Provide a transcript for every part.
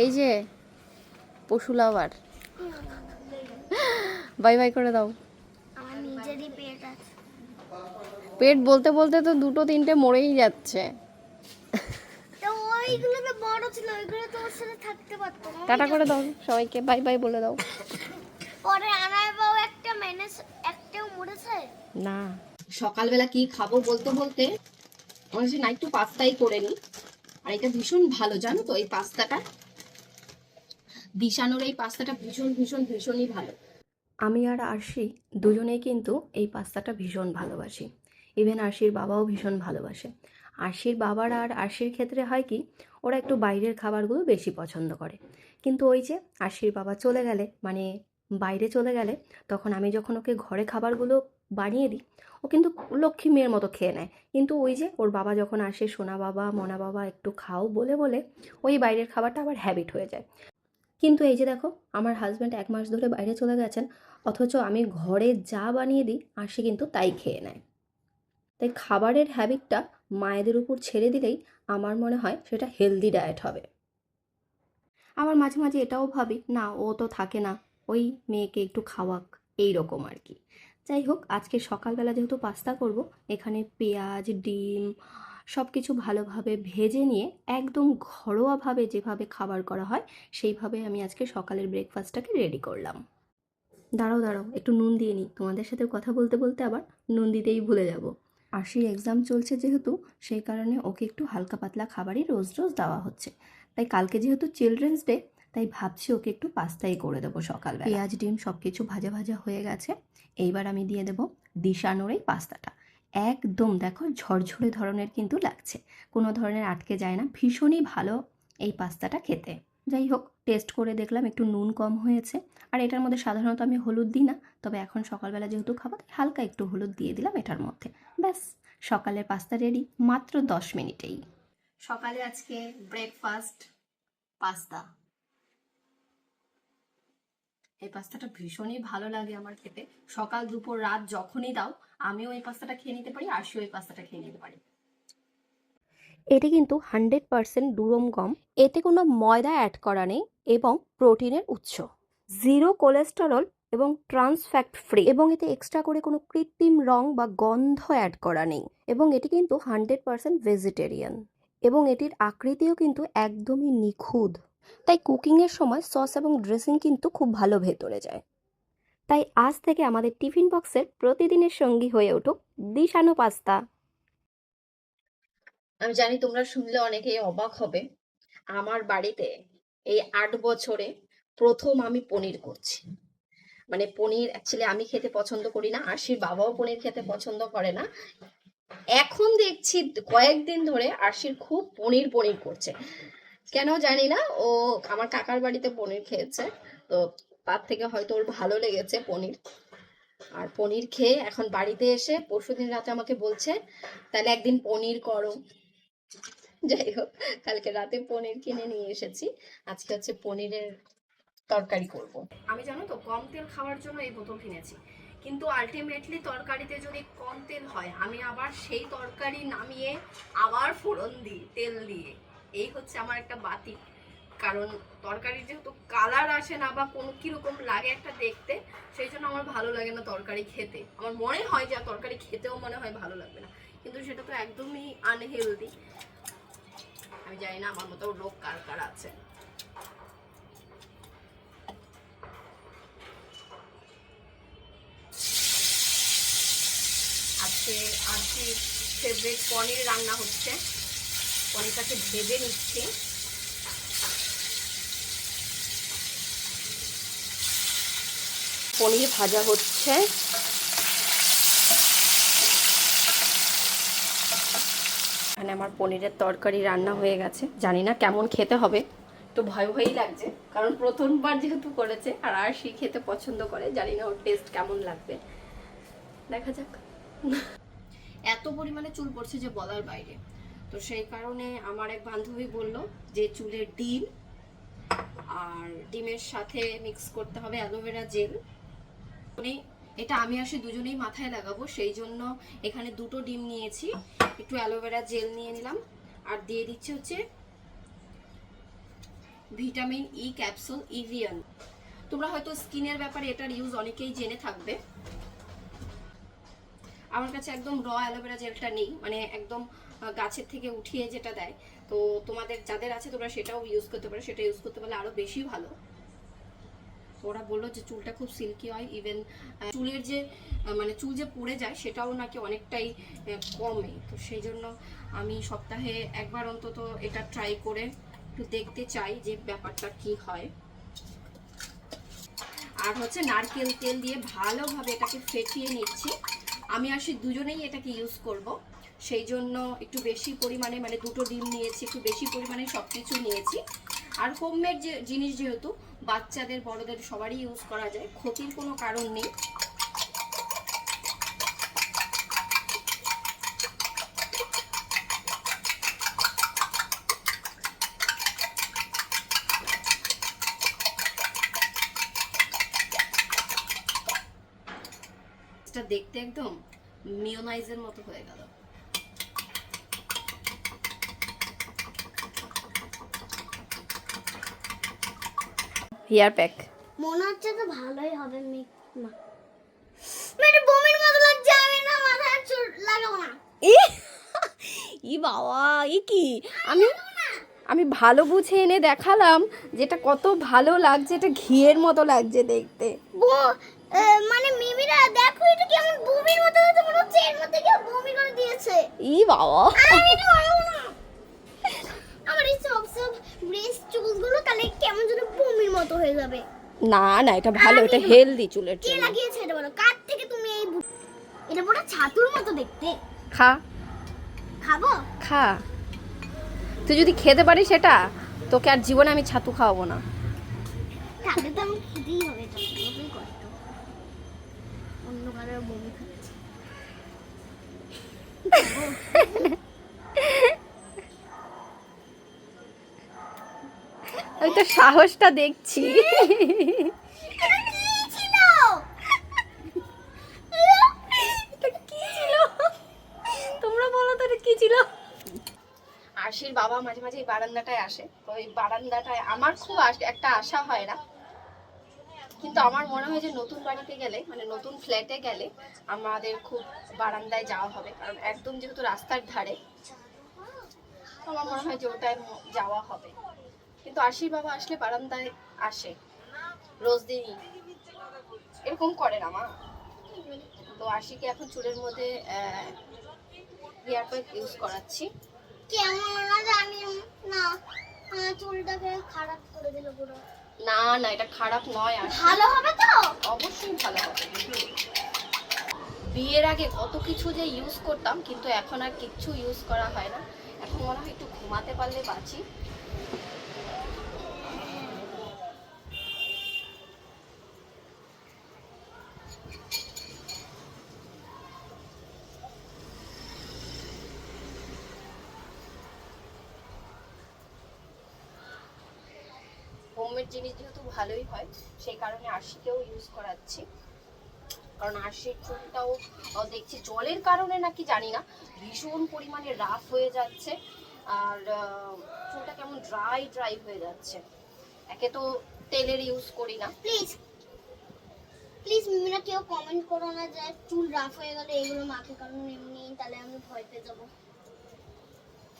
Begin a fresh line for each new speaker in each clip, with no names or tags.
এই যে পশু লাভার। বাই বাই করে দাও।
আমার নিজেরই পেট
বলতে বলতে তো দুটো তিনটে মরেই যাচ্ছে।
তো ওইগুলো তো বড় ছিল ওইগুলো তো ওর সাথে থাকতে পারতো।
টাটা করে দাও সবাইকে বাই বাই বলে দাও।
পরে আনার বাবু একটা মেনেস একটাও মরেছে?
না। সকালবেলা কি খাব বলতে বলতে আমার না একটু পাস্তাই করে নিই। আর এটা ভীষণ ভালো জানো তো এই পাস্তাটা। দিশানোর এই পাস্তাটা ভীষণ ভীষণ, ভীষণই ভালো। আমি আর আরশি দুজনেই কিন্তু এই পাস্তাটা ভীষণ ভালোবাসি। ইভেন আরশির বাবাও ভীষণ ভালোবাসে। আরশির বাবার আর আরশির ক্ষেত্রে হয় কি, ওরা একটু বাইরের খাবারগুলো বেশি পছন্দ করে। কিন্তু ওই যে আরশির বাবা চলে গেলে মানে বাইরে চলে গেলে, তখন আমি যখন ওকে ঘরে খাবারগুলো বানিয়ে দিই, ও কিন্তু লক্ষ্মী মেয়ের মতো খেয়ে নেয়। কিন্তু ওই যে ওর বাবা যখন আসে সোনা বাবা, মনা বাবা একটু খাও বলে বলে, ওই বাইরের খাবারটা আবার হ্যাবিট হয়ে যায়। কিন্তু এই যে দেখো, আমার হাজব্যান্ড এক মাস ধরে বাইরে চলে গেছেন, অথচ আমি ঘরে যা বানিয়ে দিই, আর সে কিন্তু তাই খেয়ে নেয়। তাই খাবারের হ্যাবিটটা মায়েদের উপর ছেড়ে দিলেই আমার মনে হয় সেটা হেলদি ডায়েট হবে। আবার মাঝে মাঝে এটাও ভাবি, না, ও তো থাকে না, ওই মেয়েকে একটু খাওয়াক। এই রকম আর কি। যাই হোক, আজকে সকালবেলা যেহেতু পাস্তা করব, এখানে পেঁয়াজ, ডিম সব কিছু ভালোভাবে ভেজে নিয়ে একদম ঘরোয়াভাবে যেভাবে খাবার করা হয়, সেইভাবে আমি আজকে সকালের ব্রেকফাস্টটাকে রেডি করলাম। দাঁড়াও দাঁড়াও, একটু নুন দিয়ে নিই। তোমাদের সাথে কথা বলতে বলতে আবার নুন দিতেই ভুলে যাব। আশির এক্সাম চলছে যেহেতু, সেই কারণে ওকে একটু হালকা পাতলা খাবারই রোজ রোজ দেওয়া হচ্ছে। তাই কালকে যেহেতু চিলড্রেন্স ডে তাই ভাবছি ওকে একটু পাস্তাই করে দেবো সকালবেলা। পেঁয়াজ, ডিম সব কিছু ভাজা ভাজা হয়ে গেছে। এইবার আমি দিয়ে দেবো দিশানোর এই পাস্তাটা। একদম দেখো ঝরঝরে ধরনের কিন্তু লাগছে। কোনো ধরনের আটকে যায় না। ভীষণই ভালো এই পাস্তাটা খেতে। যাই হোক টেস্ট করে দেখলাম, একটু নুন কম হয়েছে। আর এটার মধ্যে সাধারণত আমি হলুদ দিই না। তবে এখন সকালবেলা যেহেতু খাব, তাই হালকা একটু হলুদ দিয়ে দিলাম এটার মধ্যে। ব্যাস, সকালের পাস্তা রেডি মাত্র দশ মিনিটেই। সকালে আজকে ব্রেকফাস্ট পাস্তা। এই পাস্তাটা ভীষণই ভালো লাগে আমার খেতে। সকাল, দুপুর, রাত যখনই দাও, আমিও এই পাস্তাটা খেয়ে নিতে পারি, আরশিও এই পাস্তাটা খেয়ে নিতে পারি। এটি কিন্তু হান্ড্রেড পারসেন্ট দুরম গম, এতে কোনো ময়দা অ্যাড করা নেই এবং প্রোটিনের উৎস। জিরো কোলেস্টেরল এবং ট্রান্সফ্যাক্ট ফ্রি এবং এতে এক্সট্রা করে কোনো কৃত্রিম রং বা গন্ধ অ্যাড করা নেই। এবং এটি কিন্তু হান্ড্রেড পারসেন্ট ভেজিটেরিয়ান। এবং এটির আকৃতিও কিন্তু একদমই নিখুঁত। তাই কুকিংয়ের সময় সস এবং ড্রেসিং কিন্তু খুব ভালো ভেতরে যায়। তাই আজ থেকে আমাদের টিফিন বক্সের প্রতিদিনের সঙ্গী হয়ে উঠুক দিশানো পাস্তা। আমি জানি তোমরা শুনলে অনেকেই অবাক হবে, আমার বাড়িতে এই আট বছরে প্রথম আমি পনির করছি। মানে পনির অ্যাকচুয়ালি আমি খেতে পছন্দ করি না, আরশির বাবাও পনির খেতে পছন্দ করে না। এখন দেখছি কয়েকদিন ধরে আরশির খুব পনির পনির করছে। কেন জানি না, ও আমার কাকার বাড়িতে পনির খেয়েছে। তো তার থেকে হয়তো ওর ভালো লেগেছে পনির। আর পনির খেয়ে এখন বাড়িতে এসে পরশুদিন রাতে আমাকে বলছে, তাহলে একদিন পনির করো। যাই হোক, কালকে রাতে পনির কিনে নিয়ে এসেছি। আজকে হচ্ছে পনিরের তরকারি করব। আমি জানো তো, কম তেল খাওয়ার জন্য এই বোতল কিনেছি। কিন্তু আলটিমেটলি তরকারিতে যদি কম তেল হয়, আমি আবার সেই তরকারি নামিয়ে আবার ফোড়ন দিই, তেল দিয়ে। এই হচ্ছে আমার একটা বাতি। কারণ তরকারি যেহেতু কালার আসে না বা কোনো কীরকম লাগে একটা দেখতে, সেই জন্য আমার ভালো লাগে না তরকারি খেতে। আমার মনে হয় যে তরকারি খেতেও মনে হয় ভালো লাগবে না। কিন্তু সেটা তো একদমই আনহেলদি আমি জানি না আমার মতো রোগ কার কার আছে। আজকে আজকে ফেভারিট পনির রান্না হচ্ছে। পনিরটাকে ভেজে নিচ্ছি। পনির ভাজা হচ্ছে। এখানে আমার পনিরের তরকারি রান্না হয়ে গেছে। জানি না কেমন খেতে হবে। একটু ভয় ভয়ই লাগছে। কারণ প্রথমবার যেহেতু করেছে, আর আর সে খেতে পছন্দ করে, জানি না ওর টেস্ট কেমন লাগবে। দেখা যাক। এত পরিমাণে চুল পড়ছে যে বলার বাইরে। তো সেই কারণে আমার এক বান্ধবী বলল যে চুলের ডিম আর ডিমের সাথে মিক্স করতে হবে অ্যালোভেরা জেল। মানে এটা আমি আসি দুজনেই মাথায় লাগাবো, সেই জন্য এখানে দুটো ডিম নিয়েছি। একটু অ্যালোভেরা জেল নিয়ে নিলাম। আর দিয়ে দিচ্ছি হচ্ছে ভিটামিন ই, ক্যাপসুল ইভিয়ান তোমরা হয়তো স্কিনের ব্যাপারে এটার ইউজ অনেকেই জেনে থাকবে। আমার কাছে একদম র অ্যালোভেরা জেলটা নেই মানে একদম গাছের থেকে উঠিয়ে যেটা দেয়। তো তোমাদের যাদের আছে তোমরা সেটাও ইউজ করতে পারো, সেটা ইউজ করতে পারলে আরও বেশি ভালো। ওরা বলল যে চুলটা খুব সিল্কি হয় ইভেন চুলের যে মানে চুল যে পড়ে যায় সেটাও নাকি অনেকটাই কমে। তো সেই জন্য আমি সপ্তাহে একবার অন্তত এটা ট্রাই করে একটু দেখতে চাই যে ব্যাপারটা কি হয়। আর হচ্ছে নারকেল তেল দিয়ে ভালোভাবে এটাকে ফেটিয়ে নিচ্ছি। আমি আর সে দুজনেই এটাকে ইউজ করব। সেই জন্য একটু বেশি পরিমাণে মানে দুটো ডিম নিয়েছি, একটু বেশি পরিমাণে সব কিছু নিয়েছি। আর হোমমেড যে জিনিস যেহেতু, বাচ্চাদের, বড়দের সবারই ইউজ করা যায়, ক্ষতির কোনো কারণ নেই। এটা দেখতে একদম মিওনাইজের মতো হয়ে গেল। হেয়ার প্যাক
মনে হচ্ছে তো ভালোই হবে মা মানে বমির মতো লাগছে আমি না মাথায় চুল লাগাবো না।
ই ই বাবা ই কি? আমি আমি ভালো বুঝে এনে দেখালাম যেটা কত ভালো লাগছে এটা ঘিয়ের মতো লাগছে দেখতে।
মানে মিমিরা দেখো এটা কেমন বমির মতো মনে হচ্ছে এর মধ্যে কেউ বমি করে দিয়েছে।
ই বাবা।
আমি না। আমার এই সব সব ব্রেস্ট চুলগুলো তাহলে কেমন যেন বমির মতো হয়ে যাবে।
না না এটা ভালো এটা হেলদি চুলের
কে
জন্য।
লাগিয়েছে এটা বলো? কার থেকে তুমি এই এটা পুরো ছাতুর মতো দেখতে।
খা।
খাব?
খা। তুই যদি খেতে পারিস সেটা তোকে আর জীবনে আমি ছাতু খাওয়াবো না।
আমি
তো সাহসটা দেখছি
এটা কি ছিল
এটা কি ছিল তোমরা বলো তো এটা কি ছিল আশির বাবা মাঝে মাঝে এই বারান্দাটায় আসে। তো এই বারান্দাটায় আমার খুব একটা আশা হয় না। কিন্তু আমার মনে হয় যে নতুন বাড়িতে গেলে মানে নতুন ফ্ল্যাটে গেলে আমাদের খুব বারান্দায় যাওয়া হবে। কারণ একদম যেহেতু রাস্তার ধারে আমার মনে হয় যে ওটায় যাওয়া হবে। কিন্তু আশির বাবা আসলে বারান্দায় আসে। রোজ দিনই। এরকম করে না মা। তো আশিকে এখন চুলের মধ্যে হেয়ার ইউজ করাচ্ছি।
কেমন না জানি না চুলটাকে খারাপ করে দিল পুরো
না না এটা খারাপ নয় আর
ভালো হবে তো?
অবশ্যই ভালো হবে বিয়ের আগে কত কিছু যে ইউজ করতাম কিন্তু এখন আর কিচ্ছু ইউজ করা হয় না। এখন মনে হয় একটু ঘুমাতে পারলে বাঁচি। হোমমেড জিনিস যেহেতু ভালোই হয়, সেই কারণে আরশিকেও ইউজ করাচ্ছি। কারণ আরশির চুলটাও দেখছি জলের কারণে নাকি জানি না, ভীষণ পরিমাণে রাফ হয়ে যাচ্ছে। আর চুলটা কেমন ড্রাই ড্রাই হয়ে যাচ্ছে। একে তো তেলের ইউজ করি না।
প্লিজ প্লিজ মিমিরা কেউ কমেন্ট করো না যে চুল রাফ হয়ে গেলে এগুলো মাখে কারণ এমনি, তাহলে আমি ভয় পেয়ে যাব।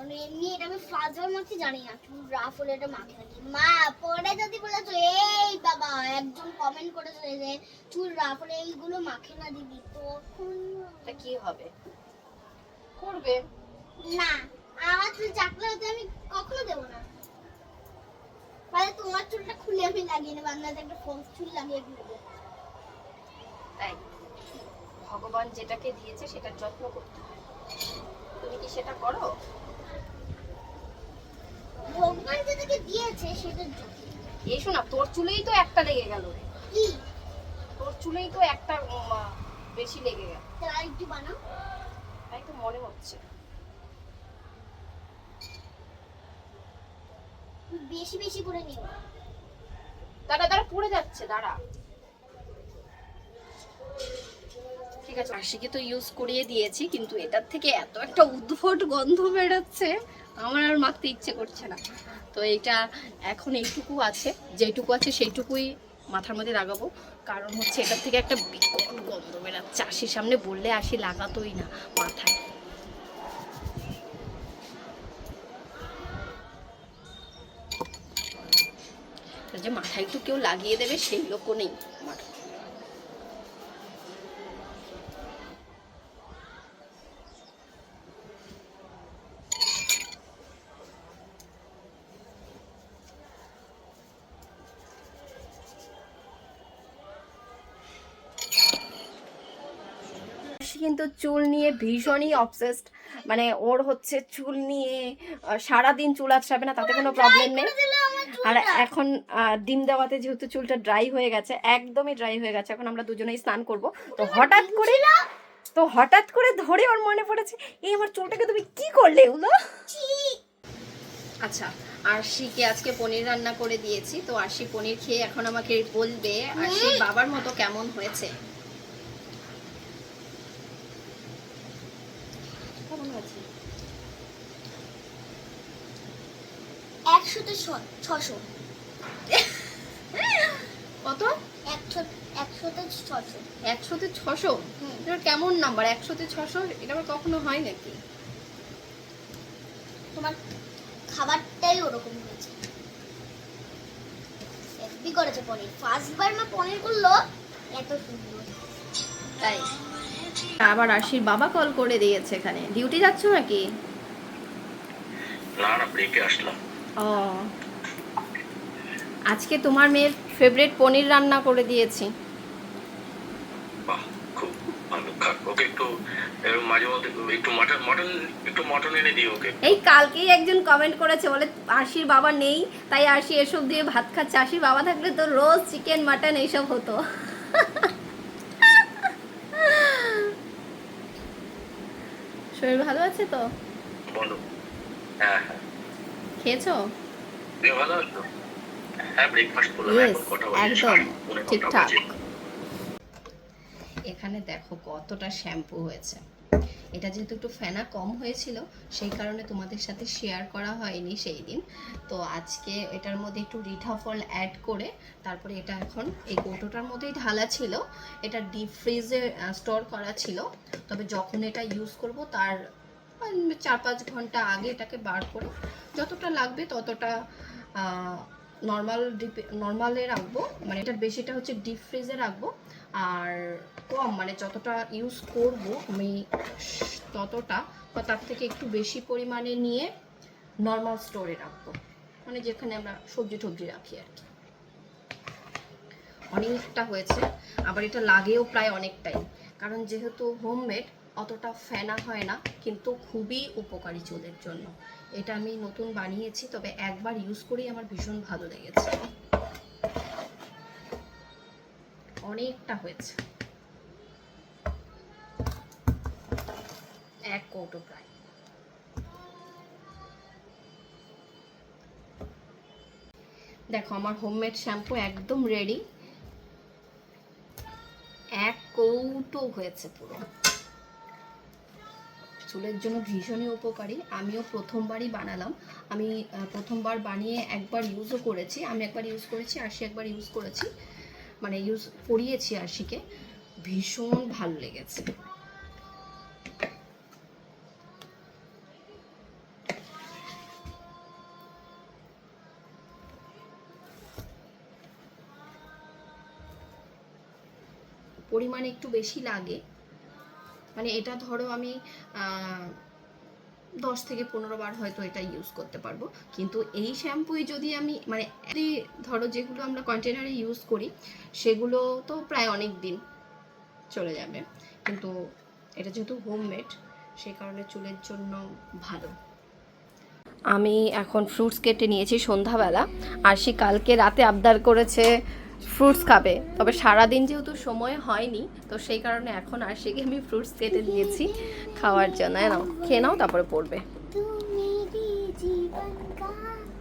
কারণ এমনি এটা আমি ফাজল মাখতে জানি না। চুল রাফ হলে এটা মাখে নাকি মা পরে যদি বলেছ এই বাবা একজন কমেন্ট করেছে যে চুল রাফ হলে এইগুলো মাখে না দিদি তখন
তা কি হবে? করবে।
না আমার চুল চাকলে হতে আমি কখনো দেবো না। তাহলে তোমার চুলটা খুলে আমি লাগিয়ে নেব আপনাদের একটা ফোন চুল লাগিয়ে ঘুরবো
তাই? ভগবান যেটাকে দিয়েছে সেটার যত্ন করতে হয় তুমি কি সেটা করো?
ভগবান যেটাকে দিয়েছে সেটার জন্য
এসো না তোর চুলেই তো একটা লেগে গেল রে।
কি?
তোর চুলেই তো একটা বেশি লেগে গেল।
তাহলে আরেকটু বানাও।
তাই তো মনে হচ্ছে।
বেশি বেশি করে নিও।
দাঁড়া দাঁড়া পড়ে যাচ্ছে দাঁড়া। ঠিক আছে, আশিকে তো ইউজ করিয়ে দিয়েছি, কিন্তু এটার থেকে এত একটা উদ্ভট গন্ধ বেরোচ্ছে, আমার আর মাখতে ইচ্ছে করছে না। তো এটা এখন এইটুকু আছে, যেটুকু আছে সেইটুকুই মাথার মধ্যে লাগাবো। কারণ হচ্ছে এটার থেকে একটা বিকট গন্ধ বেরোচ্ছে, আশির সামনে বললে আশি লাগাতোই না মাথায়। যে মাথায় একটু কেউ লাগিয়ে দেবে, সেই লোকও নেই আমার কিন্তু চুল নিয়ে ভীষণই অবসেসড মানে ওর হচ্ছে চুল নিয়ে সারাদিন চুল আছড়াবে না, তাতে কোনো প্রবলেম নেই। আর এখন ডিম দেওয়াতে যেহেতু চুলটা ড্রাই হয়ে গেছে, একদমই ড্রাই হয়ে গেছে, এখন আমরা দুজনেই স্নান করব। তো হঠাৎ করে, তো হঠাৎ করে ধরে ওর মনে পড়েছে, এই আমার চুলটাকে তুমি কি করলে এগুলো আচ্ছা আরশিকে আজকে পনির রান্না করে দিয়েছি, তো আরশি পনির খেয়ে এখন আমাকে বলবে আরশি বাবার মতো কেমন হয়েছে কেমন হয়েছে
একশোতে ছশো।
কত?
একশো একশোতে ছশো।
একশোতে ছশো? এটা কেমন নাম্বার? একশোতে ছশো? এটা আবার কখনো হয় নাকি?
তোমার খাবারটাই ওরকম হয়েছে। হেব্বি করেছে পনির। ফার্স্ট বার মা পনির করল এত সুন্দর।
তাই? আবার আশির বাবা কল করে দিয়েছে এখানে। ডিউটি যাচ্ছ নাকি?
না না ব্রেকে আসলাম।
ও। আজকে তোমার মেয়ের ফেভারিট পনির রান্না করে দিয়েছি।
বাহ খুব ভালো খাক ওকে একটু মাঝে মধ্যে একটু মাটন মাটন একটু মটন এনে দিও ওকে।
এই কালকেই একজন কমেন্ট করেছে বলে আশির বাবা নেই তাই আশি এসব দিয়ে ভাত খাচ্ছে। আশির বাবা থাকলে তো রোজ চিকেন মাটন এইসব হতো। শরীর ভালো আছে তো?
বলো হ্যাঁ হ্যাঁ।
খেয়েছো?
হ্যাঁ
একদম ঠিকঠাক। এখানে দেখো কতটা শ্যাম্পু হয়েছে। এটা যেহেতু একটু ফেনা কম হয়েছিল সেই কারণে তোমাদের সাথে শেয়ার করা হয়নি সেই দিন। তো আজকে এটার মধ্যে একটু রিঠা ফল অ্যাড করে তারপরে এটা এখন এই কৌটোটার মধ্যেই ঢালা ছিল। এটা ডিপ ফ্রিজে স্টোর করা ছিল। তবে যখন এটা ইউজ করব তার চার পাঁচ ঘণ্টা আগে এটাকে বার করে যতটা লাগবে ততটা নর্মাল ডিপে নর্মালে রাখব। মানে এটার বেশিটা হচ্ছে ডিপ ফ্রিজে রাখব। আর কম মানে যতটা ইউজ করব আমি ততটা, বা তার থেকে একটু বেশি পরিমাণে নিয়ে নর্মাল স্টোরে রাখব। মানে যেখানে আমরা সবজি টবজি রাখি আর কি। অনেকটা হয়েছে, আবার এটা লাগেও প্রায় অনেকটাই। কারণ যেহেতু হোমমেড অতটা ফেনা হয় না, কিন্তু খুবই উপকারী চুলের জন্য। এটা আমি নতুন বানিয়েছি, তবে একবার ইউজ করেই আমার ভীষণ ভালো লেগেছে। অনেকটা হয়েছে। এক কৌটো প্রায়। দেখো, আমার হোমমেড শ্যাম্পু একদম রেডি এক কৌটো হয়েছে পুরো। চুলের জন্য ভীষণই উপকারী। আমিও প্রথমবারই বানালাম। আমি প্রথমবার বানিয়ে একবার ইউজও করেছি। আমি একবার ইউজ করেছি আশি একবার ইউজ করেছি। মানে ইউজ করিয়েছি আশিকে ভীষণ ভালো লেগেছে। পরিমাণ একটু বেশি লাগে। মানে এটা ধরো আমি দশ থেকে পনেরো বার হয়তো এটা ইউজ করতে পারব। কিন্তু এই শ্যাম্পুই যদি আমি মানে ধরো যেগুলো আমরা কন্টেনারে ইউজ করি, সেগুলো তো প্রায় অনেক দিন চলে যাবে। কিন্তু এটা যেহেতু হোমমেড সেই কারণে চুলের জন্য ভালো। আমি এখন ফ্রুটস কেটে নিয়েছি সন্ধ্যাবেলা। আর সে কালকে রাতে আবদার করেছে ফ্রুটস খাবে। তবে সারাদিন যেহেতু সময় হয়নি তো সেই কারণে এখন আর সেকে আমি ফ্রুটস কেটে দিয়েছি খাওয়ার জন্য। নাও খেয়ে নাও তারপরে পড়বে।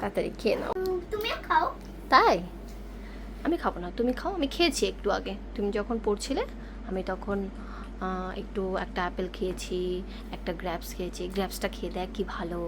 তাড়াতাড়ি খেয়ে নাও।
তুমি খাও।
তাই? আমি খাব না তুমি খাও আমি খেয়েছি একটু আগে। তুমি যখন পড়ছিলে আমি তখন একটু একটা অ্যাপেল খেয়েছি একটা গ্র্যাপস খেয়েছি। গ্র্যাপসটা খেয়ে দেখ কি ভালো।